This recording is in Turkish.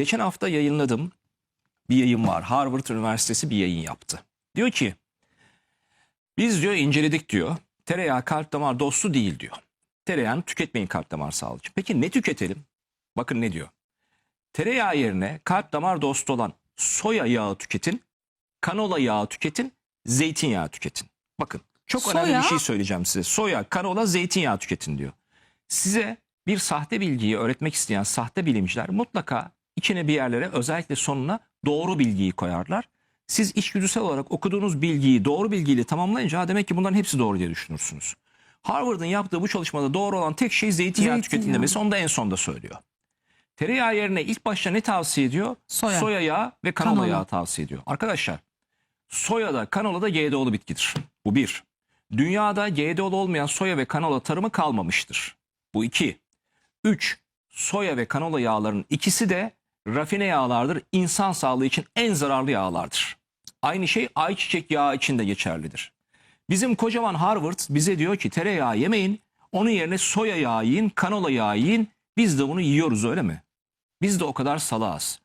Geçen hafta yayınladım. Bir yayın var. Harvard Üniversitesi bir yayın yaptı. Diyor ki biz diyor inceledik diyor. Tereyağı kalp damar dostu değil diyor. Tereyağını tüketmeyin kalp damar sağlığı için. Peki ne tüketelim? Bakın ne diyor. Tereyağı yerine kalp damar dostu olan soya yağı tüketin, kanola yağı tüketin, zeytinyağı tüketin. Bakın çok önemli Soya? bir şey söyleyeceğim size. Soya, kanola, zeytinyağı tüketin diyor. Size bir sahte bilgiyi öğretmek isteyen sahte bilimciler mutlaka içine bir yerlere özellikle sonuna doğru bilgiyi koyarlar. Siz içgüdüsel olarak okuduğunuz bilgiyi doğru bilgiyle tamamlayınca "Ha, demek ki bunların hepsi doğru diye düşünürsünüz. Harvard'ın yaptığı bu çalışmada doğru olan tek şey zeytinyağı, tüketin Zeytinyağı. demesi. Onu da en sonda söylüyor. Tereyağı yerine ilk başta ne tavsiye ediyor? Soya. yağı ve kanola, Kanola. yağı tavsiye ediyor. Arkadaşlar soyada kanola da GDO'lu bitkidir. Bu bir. Dünyada GDO'lu olmayan soya ve kanola tarımı kalmamıştır. Bu iki. Üç. Soya ve kanola yağlarının ikisi de rafine yağlardır. İnsan sağlığı için en zararlı yağlardır. Aynı şey ayçiçek yağı için de geçerlidir. Bizim kocaman Harvard bize diyor ki tereyağı yemeyin. Onun yerine soya yağı yiyin, kanola yağı yiyin. Biz de bunu yiyoruz öyle mi? Biz de o kadar salağız.